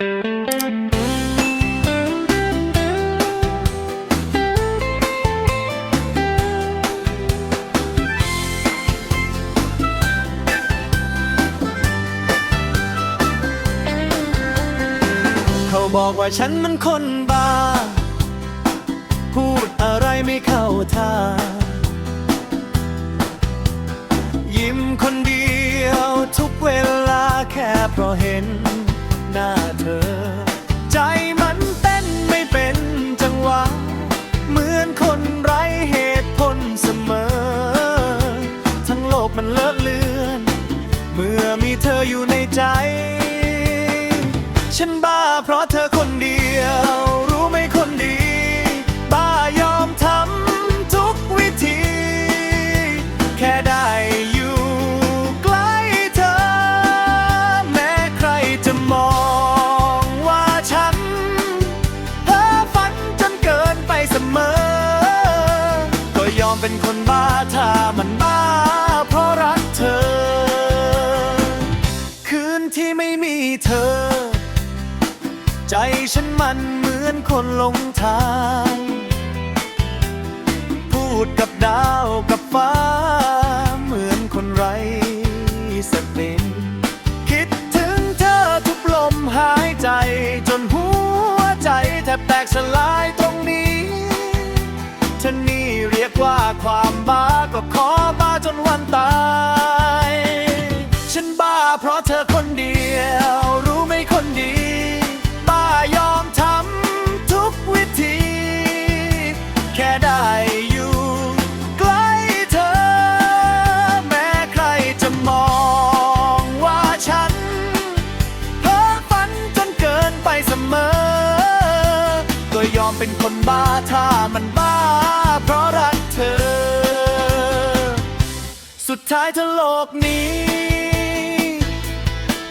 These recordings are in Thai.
เขาบอกว่าฉันมันคนบ้า พูดอะไรไม่เข้าท่า ยิ้มคนเดียวทุกเวลาแค่เพราะเห็น มันเลอะเลือน เมื่อมีเธออยู่ในใจ ฉันบ้าเพราะเธอคนเดียว รู้ไหมคนดี บ้ายอมทำทุกวิธี แค่ได้อยู่ใกล้เธอ แม้ใครจะมองว่าฉันเพ้อฝันจนเกินไปเสมอ ก็ยอมเป็นคนบ้าถ้ามัน ใจฉันมันเหมือนคนหลงทาง พูดกับดาวกับฟ้า เหมือนคนไร้สติคิดถึงเธอทุกลมหายใจ จนหัวใจแทบแตกสลายตรงนี้เธอนี่เรียกว่าความบ้าก็ขอ เสมอ ก็ยอมเป็นคนบ้าถ้ามันบ้า เพราะรักเธอ สุดท้ายถ้าโลกนี้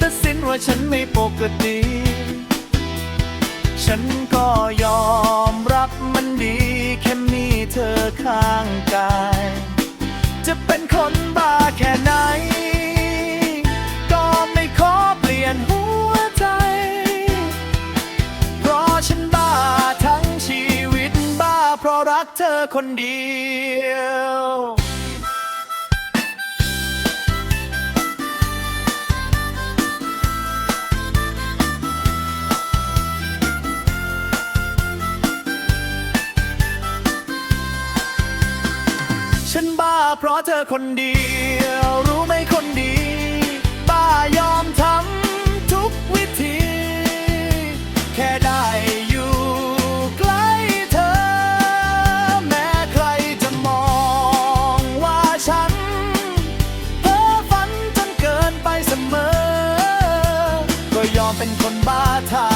ตัดสินว่าฉันไม่ปกติ ฉันก็ยอมรับมันดีแค่มีเธอข้างกาย จะเป็นคนบ้าแค่ไหน คนเดียวฉันบ้าเพราะเธอคนเดียว รู้ไหมคนดี บ้ายอมทำทุกวิธี แค่ได้ ฝัน